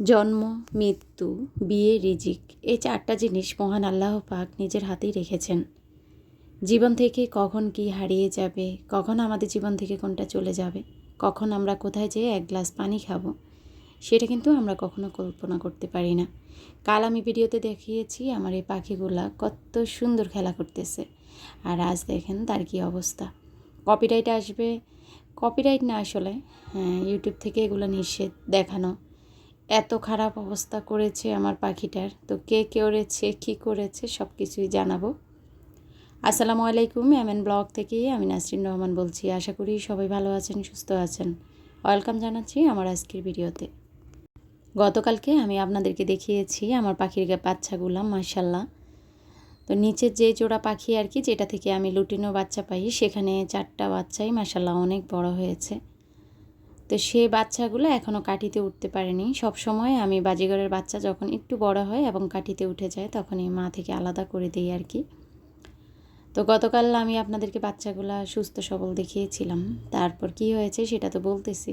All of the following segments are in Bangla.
জন্ম, মৃত্যু, বিয়ে, রিজিক এই চারটা জিনিস মহান আল্লাহ পাক নিজের হাতেই রেখেছেন। জীবন থেকে কখন কি হারিয়ে যাবে, কখন আমাদের জীবন থেকে কোনটা চলে যাবে, কখন আমরা কোথায় যেয়ে এক গ্লাস পানি খাব, সেটা কিন্তু আমরা কখনো কল্পনা করতে পারি না। কাল আমি ভিডিওতে দেখিয়েছি আমার এই পাখিগুলা কত সুন্দর খেলা করতেছে। আর আজ দেখেন তার কি অবস্থা। কপিরাইট আসবে। কপিরাইট না আসলে হ্যাঁ ইউটিউব থেকে এগুলো নিষেধ দেখানো। এত খারাপ অবস্থা করেছে আমার পাখিটার। তো কে করেছে, কী করেছে সব কিছুই জানাব। আসসালামু আলাইকুম, এমএন ব্লগ থেকে আমি নাসরিন রহমান বলছি। আশা করি সবাই ভালো আছেন, সুস্থ আছেন। ওয়েলকাম জানাচ্ছি আমার আজকের ভিডিওতে। গতকালকে আমি আপনাদেরকে দেখিয়েছি আমার পাখির বাচ্চাগুলো মার্শাল্লাহ তো নিচের যে জোড়া পাখি আর কি, যেটা থেকে আমি লুটিনো বাচ্চা পাই, সেখানে চারটা বাচ্চাই মার্শাল্লাহ অনেক বড় হয়েছে। তো সে বাচ্চাগুলো এখনও কাঠিতে উঠতে পারেনি। সব সময় আমি বাজিগরের বাচ্চা যখন একটু বড় হয় এবং কাঠিতে উঠে যায়, তখনই মা থেকে আলাদা করে দিই আর কি। তো গতকাল আমি আপনাদেরকে বাচ্চাগুলা সুস্থ সবল দেখিয়েছিলাম। তারপর কি হয়েছে সেটা তো বলতেছি।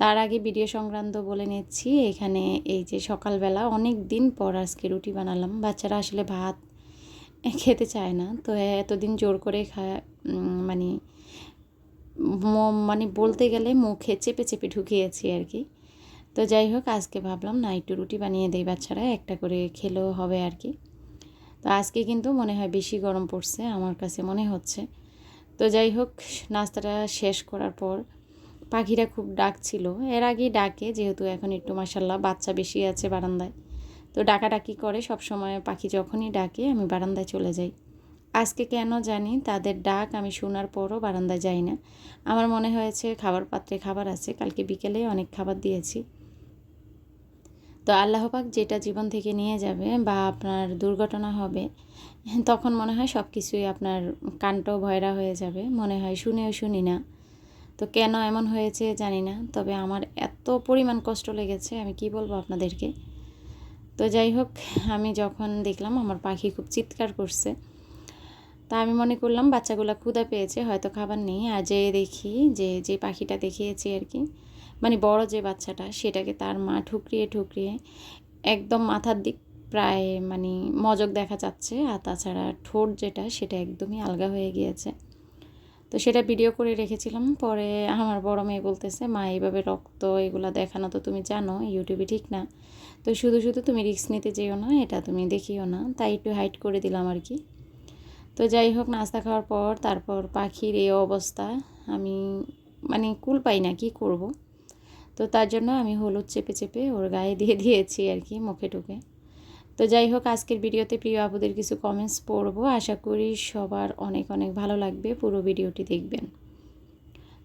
তার আগে ভিডিও সংক্রান্ত বলে নিচ্ছি, এখানে এই যে সকালবেলা অনেক দিন পর আজকে রুটি বানালাম। বাচ্চারা আসলে ভাত খেতে চায় না। তো এতদিন জোর করে খায় মানে মানে বলতে গেলে মুখে চেপে চেপে ঢুকিয়েছি আর কি। তো যাই হোক, আজকে ভাবলাম, না, একটু রুটি বানিয়ে দেই বাচ্চারা, একটা করে খেলেও হবে আর কি। তো আজকে কিন্তু মনে হয় বেশি গরম পড়ছে, আমার কাছে মনে হচ্ছে। তো যাই হোক, নাস্তাটা শেষ করার পর পাখিরা খুব ডাকছিল। এর আগেই ডাকে, যেহেতু এখন একটু মাসাল্লাহ বাচ্চা বেশি আছে বারান্দায়। তো ডাকাডাকি করে সব সময় পাখি যখনই ডাকে, আমি বারান্দায় চলে যাই। আজকে কেন জানি তাদের ডাক আমি শোনার পরও বারান্দায় যাই না। আমার মনে হয়েছে খাবার পাত্রে খাবার আছে, কালকে বিকেলে অনেক খাবার দিয়েছি। তো আল্লাহ পাক যেটা জীবন থেকে নিয়ে যাবে বা আপনার দুর্ঘটনা হবে, তখন মনে হয় সব কিছুই আপনার কানটাও ভয়রা হয়ে যাবে। মনে হয় শুনেও শুনি না। তো কেন এমন হয়েছে জানি না, তবে আমার এত পরিমাণ কষ্ট লেগেছে, আমি কি বলব আপনাদেরকে? তো যাই হোক, আমি যখন দেখলাম আমার পাখি খুব চিৎকার করছে তা আমি মনে করলাম বাচ্চাগুলো ক্ষুদা পেয়েছে, হয়তো খাবার নেই। আর যে দেখি, যে যে পাখিটা দেখিয়েছি আর কি মানে বড় যে বাচ্চাটা, সেটাকে তার মা ঠুকরিয়ে ঠুকরিয়ে একদম মাথার দিক প্রায় মানে মজক দেখা যাচ্ছে। আর তাছাড়া ঠোঁট যেটা, সেটা একদমই আলগা হয়ে গিয়েছে। তো সেটা ভিডিও করে রেখেছিলাম। পরে আমার বড় মেয়ে বলতেছে, মা, এইভাবে রক্ত এগুলো দেখানো তো তুমি জানো ইউটিউবে ঠিক না। তো শুধু শুধু তুমি রিস্ক নিতে যেও না, এটা তুমি দেখিও না। তাই একটু হাইট করে দিলাম আর কি। তো যাই হোক নাস্তা খাওয়ার পর তারপর পাখির এই অবস্থা। আমি মানে কুল পাই না কি করব। তো তার জন্য আমি হলুদ চেপে চেপে ওর গায়ে দিয়ে দিয়েছি আর কি মুখে ঢুকে তো যাই হোক আজকের ভিডিওতে প্রিয় আপুদের কিছু কমেন্টস পড়ব। আশা করি সবার অনেক অনেক ভালো লাগবে। পুরো ভিডিওটি দেখবেন।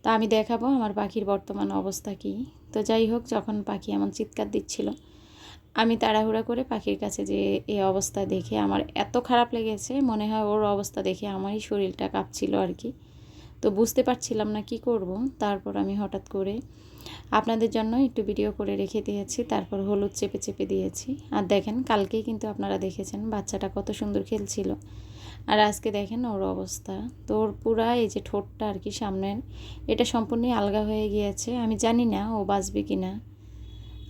তা আমি দেখাবো আমার পাখির বর্তমান অবস্থা কী। তো যাই হোক যখন পাখি এমন চিৎকার দিচ্ছিল আমি তাড়াহুড়া করে পাখির কাছে যে এই অবস্থা দেখে আমার এত খারাপ লেগেছে, মনে হয় ওর অবস্থা দেখে আমারই শরীরটা কাঁপছিল আর কি। তো বুঝতে পারছিলাম না কি করব। তারপর আমি হঠাৎ করে আপনাদের জন্য একটু ভিডিও করে রেখে দিয়েছি, তারপর হলুদ চেপে চেপে দিয়েছি। আর দেখেন, কালকেই কিন্তু আপনারা দেখেছেন বাচ্চাটা কত সুন্দর খেলছিল। আর আজকে দেখেন ওর অবস্থা। তো ওর পুরা এই যে ঠোঁটটা আর কি সামনের, এটা সম্পূর্ণই আলগা হয়ে গিয়েছে। আমি জানি না ও বাঁচবে কি না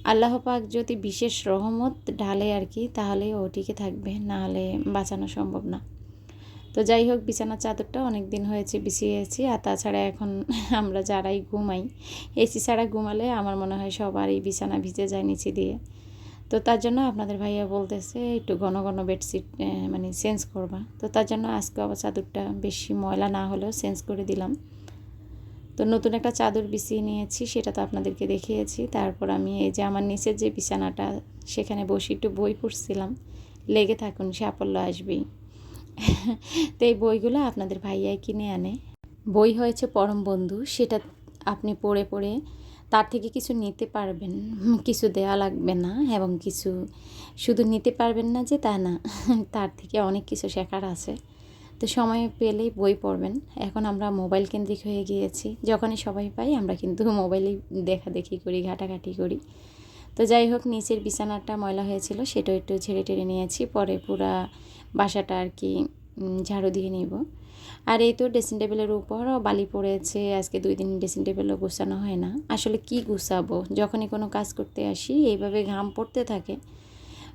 আল্লাহ পাক যদি বিশেষ রহমত ঢালে আর কি, তাহলে ও টিকে থাকবে না হলে বাঁচানো সম্ভব না। তো যাই হোক, বিছানার চাদরটা অনেক দিন হয়েছে, বিছিয়েছি, আর তাছাড়া এখন আমরা যারাই ঘুমাই, এসি ছাড়া ঘুমালে আমার মনে হয় সবারই বিছানা ভিজে যায় নিচে দিয়ে। তো তার জন্য আপনাদের ভাইয়া বলতেছে, একটু ঘন ঘন বেডশিট মানে চেঞ্জ করবা। তো তার জন্য আজকে আবার চাদরটা বেশি ময়লা না হলেও চেঞ্জ করে দিলাম। তো নতুন একটা চাদর বিছিয়ে নিয়েছি, সেটা তো আপনাদেরকে দেখিয়েছি। তারপর আমি এই যে আমার নিচের যে বিছানাটা, সেখানে বসে একটু বই পড়ছিলাম। লেগে থাকুন, সাফল্য আসবেই। তো এই বইগুলো আপনাদের ভাইয়াই কিনে আনে। বই হয়েছে পরম বন্ধু, সেটা আপনি পড়ে পড়ে তার থেকে কিছু নিতে পারবেন। কিছু দেওয়া লাগবে না এবং কিছু শুধু নিতে পারবেন না যে তা না, তার থেকে অনেক কিছু শেখার আছে। তো সময় পেলেই বই পড়বেন। এখন আমরা মোবাইল কেন্দ্রিক হয়ে গিয়েছি। যখনই সবাই পাই আমরা কিন্তু মোবাইলেই দেখা দেখি করি, ঘাটাঘাটি করি। তো যাই হোক, নিচের বিছানাটা ময়লা হয়েছিল সেটাও একটু ঝেড়ে টেড়ে নিয়েছি। পরে পুরা বাসাটা আর কি ঝাড়ু দিয়ে নিব। আর এই তো ড্রেসিং টেবিলের উপরও বালি পড়েছে। আজকে দুই দিন ড্রেসিং টেবিলও গুছানো হয় না। আসলে কি গুছাবো? যখনই কোনো কাজ করতে আসি, এইভাবে ঘাম পড়তে থাকে।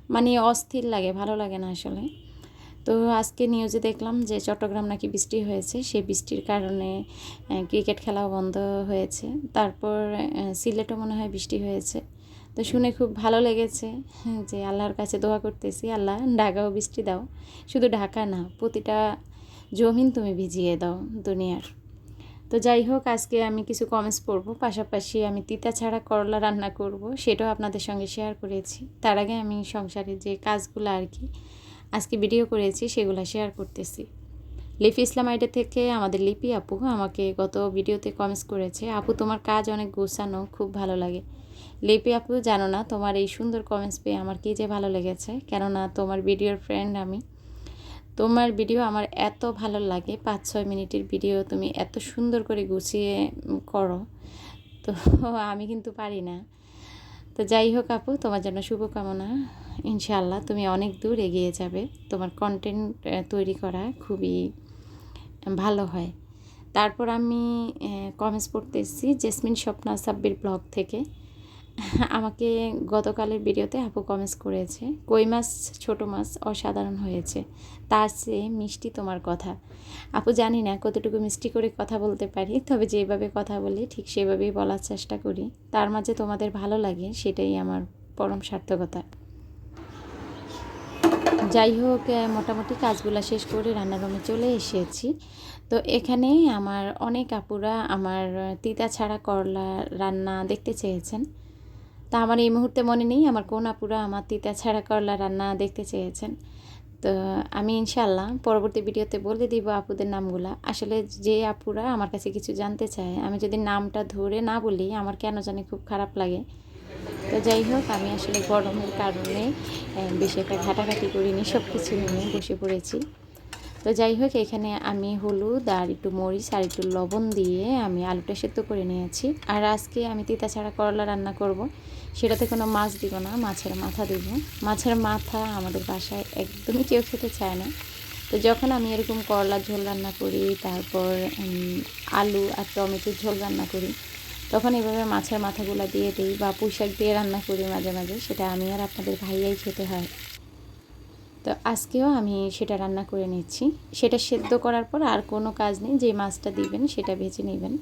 মানে অস্থির লাগে, ভালো লাগে না আসলে। তো আজকে নিউজে দেখলাম যে চট্টগ্রাম নাকি বৃষ্টি হয়েছে। সেই বৃষ্টির কারণে ক্রিকেট খেলাও বন্ধ হয়েছে। তারপর সিলেটও মনে হয় বৃষ্টি হয়েছে। তো শুনে খুব ভালো লেগেছে যে আল্লাহর কাছে দোয়া করতেছি, আল্লাহ ঢাকাও বৃষ্টি দাও। শুধু ঢাকা না, প্রতিটা জমিন তুমি ভিজিয়ে দাও দুনিয়ার। তো যাই হোক, আজকে আমি কিছু কমেন্টস পড়ব। পাশাপাশি আমি তিতা ছাড়া করলা রান্না করব, সেটাও আপনাদের সঙ্গে শেয়ার করেছি। তার আগে আমি সংসারে যে কাজগুলো আর কি আজকে ভিডিও করেছি, সেগুলো শেয়ার করতেছি। লিপি ইসলাম আইডে থেকে আমাদের লিপি আপু আমাকে গত ভিডিওতে কমেন্টস করেছে, আপু, তোমার কাজ অনেক গোছানো, খুব ভালো লাগে। লিপি আপু, জানো না, তোমার এই সুন্দর কমেন্টস পেয়ে আমার কী যে ভালো লেগেছে, কেননা তোমার ভিডিওর ফ্রেন্ড আমি। তোমার ভিডিও আমার এত ভালো লাগে পাঁচ ছয় মিনিটের ভিডিও তুমি এত সুন্দর করে গুছিয়ে করো। তো, আমি কিন্তু পারি না। তো যাই হোক আপু, তোমার জন্য শুভকামনা। ইনশাআল্লাহ তুমি অনেক দূর এগিয়ে যাবে। তোমার কন্টেন্ট তৈরি করা খুবই ভালো হয়। তারপর আমি কমেন্টস এসেছি জেসমিন স্বপ্না সাব্বির ব্লগ থেকে। আমাকে গতকালের ভিডিওতে আপু কমেন্টস করেছে, কই মাছ, ছোট মাছ, অসাধারণ হয়েছে। তার চেয়ে মিষ্টি তোমার কথা। আপু জানি না কতটুকু মিষ্টি করে কথা বলতে পারি, তবে যেভাবে কথা বলি ঠিক সেভাবেই বলার চেষ্টা করি। তার মাঝে তোমাদের ভালো লাগে সেটাই আমার পরম সার্থকতা। যাই হোক মোটামুটি কাজগুলো শেষ করে রান্নার রুমে চলে এসেছি। তো এখানে আমার অনেক আপুরা আমার তিতা ছাড়া করলা রান্না দেখতে চেয়েছেন। তা আমার এই মুহূর্তে মনে নেই। আমার কোন আপুরা, আমার তিতা ছাড়া করলা রান্না দেখতে চেয়েছেন। তো আমি ইনশাল্লাহ পরবর্তী ভিডিওতে বলে দিব আপুদের নামগুলা। আসলে যে আপুরা আমার কাছে কিছু জানতে চায়, আমি যদি নামটা ধরে না বলি, আমার কেন জানি খুব খারাপ লাগে। তো যাই হোক, আমি আসলে গরমের কারণে বেশি একটা ঘাটাঘাটি করিনি সব কিছু নিয়ে বসে পড়েছি। তো যাই হোক, এখানে আমি হলুদ আর একটু মরিচ আর একটু লবণ দিয়ে আমি আলুটা সেদ্ধ করে নিয়েছি। আর আজকে আমি তিতা ছাড়া করলা রান্না করব। সেটাতে কোনো মাছ দিব না, মাছের মাথা দিব। মাছের মাথা আমাদের বাসায় একদমই কেউ খেতে চায় না। তো যখন আমি এরকম করলা ঝোল রান্না করি, তারপর আলু আর টমেটোর ঝোল রান্না করি, তখন এভাবে মাছের মাথাগুলো দিয়ে দিই বা পুঁইশাক দিয়ে রান্না করি মাঝে মাঝে, সেটা আমি আর আপনাদের ভাইয়াই খেতে হয়। তো আজকেও আমি সেটা রান্না করে নিচ্ছি। সেটা সেদ্ধ করার পর আর কোনো কাজ নেই, যে মাছটা দিবেন সেটা ভেজে নেবেন।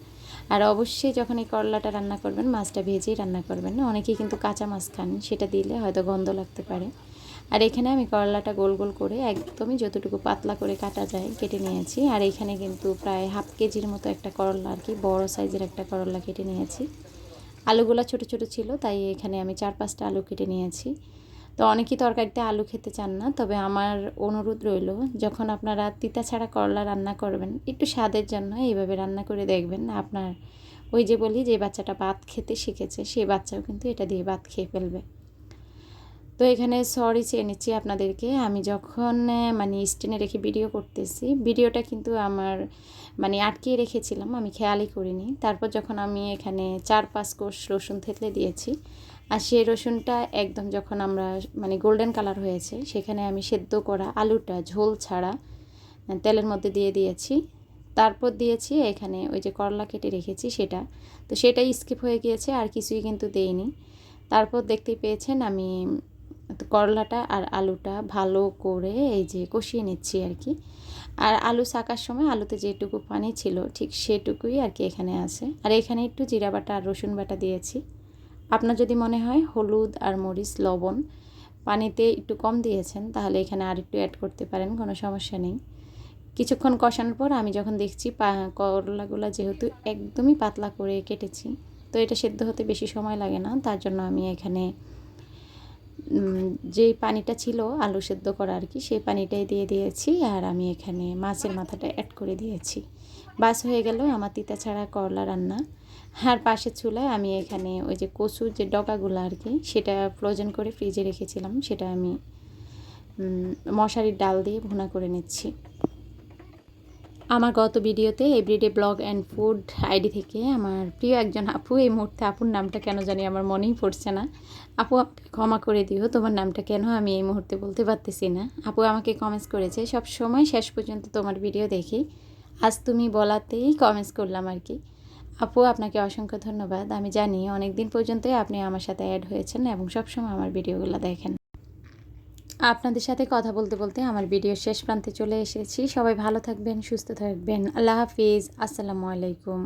আর অবশ্যই যখন এই করলাটা রান্না করবেন, মাছটা ভেজেই রান্না করবেন অনেকেই কিন্তু কাঁচা মাছ খান, সেটা দিলে হয়তো গন্ধ লাগতে পারে। আর এখানে আমি করলাটা গোল গোল করে একদমই যতটুকু পাতলা করে কাটা যায় কেটে নিয়েছি। আর এখানে কিন্তু প্রায় হাফ কেজির মতো একটা করলা আর কি, বড় সাইজের একটা করলা কেটে নিয়েছি। আলুগুলো ছোট ছোট ছিল, তাই এখানে আমি চার পাঁচটা আলু কেটে নিয়েছি। তো অনেকেই তরকারিতে আলু খেতে চান না, তবে আমার অনুরোধ রইল, যখন আপনারা তিতা ছাড়া করলা রান্না করবেন, একটু স্বাদের জন্য এইভাবে রান্না করে দেখবেন আপনার, ওই যে বলি যে বাচ্চাটা ভাত খেতে শিখেছে সেই বাচ্চাও কিন্তু এটা দিয়ে ভাত খেয়ে ফেলবে। তো এখানে সরি চেয়ে নিচ্ছি আপনাদেরকে, আমি যখন মানে স্টেনে রেখে ভিডিও করতেছি ভিডিওটা কিন্তু আমার মানে আটকিয়ে রেখেছিলাম, আমি খেয়ালই করিনি। তারপর যখন আমি এখানে চার পাঁচ কোষ রসুন থেতলে দিয়েছি আর সেই রসুনটা একদম যখন আমরা মানে গোল্ডেন কালার হয়েছে, সেখানে আমি সেদ্ধ করা আলুটা, ঝোল ছাড়া, তেলের মধ্যে দিয়ে দিয়েছি। তারপর দিয়েছি এখানে ওই যে করলা কেটে রেখেছি সেটা। তো সেটাই স্কিপ হয়ে গিয়েছে, আর কিছুই কিন্তু দেইনি। তারপর দেখতে পেয়েছেন আমি করলাটা আর আলুটা ভালো করে এই যে কষিয়ে নিচ্ছি আর কি। আর আলু ছাকার সময় আলুতে যেটুকু পানি ছিল, ঠিক সেটুকুই আর কি এখানে আছে। আর এখানে একটু জিরা বাটা আর রসুন বাটা দিয়েছি। আপনার যদি মনে হয় হলুদ আর মরিচ, লবণ পানিতে একটু কম দিয়েছেন, তাহলে এখানে আর একটু অ্যাড করতে পারেন, কোনো সমস্যা নেই। কিছুক্ষণ কষানোর পর আমি যখন দেখছি করলাগুলো যেহেতু একদমই পাতলা করে কেটেছি, তো এটা সেদ্ধ হতে বেশি সময় লাগে না, তার জন্য আমি এখানে যেই পানিটা ছিল আলু সেদ্ধ করা আর কি, সেই পানিটাই দিয়ে দিয়েছি আর আমি এখানে মাছের মাথাটা অ্যাড করে দিয়েছি। বাস হয়ে গেল আমার তিতা ছাড়া করলা রান্না। আর পাশের চুলায় আমি এখানে ওই যে কচুর যে ডগাগুলো আর কি, সেটা ফ্রোজেন করে ফ্রিজে রেখেছিলাম। সেটা আমি মশারির ডাল দিয়ে ভুনা করে নিচ্ছি। আমার গত ভিডিওতে everyday blog and food ID থেকে আমার প্রিয় একজন আপু, এই মুহূর্তে আপুর নামটা কেন জানি আমার মনেই পড়ছে না। আপু, আমাকে ক্ষমা করে দিও, তোমার নামটা কেন আমি এই মুহূর্তে বলতে পারতেছি না। আপু আমাকে কমেন্টস করেছে সব সময় শেষ পর্যন্ত তোমার ভিডিও দেখি। আজ তুমি বলাতেই কমেন্টস করলাম আর কি। আপু, আপনাকে অসংখ্য ধন্যবাদ। আমি জানি অনেক দিন পর্যন্তই আপনি আমার সাথে অ্যাড হয়েছেন এবং সবসময় আমার ভিডিওগুলো দেখেন। আপনাদের সাথে কথা বলতে বলতে আমার ভিডিও শেষ প্রান্তে চলে এসেছি। সবাই ভালো থাকবেন, সুস্থ থাকবেন। আল্লাহ হাফিজ। আসসালামু আলাইকুম।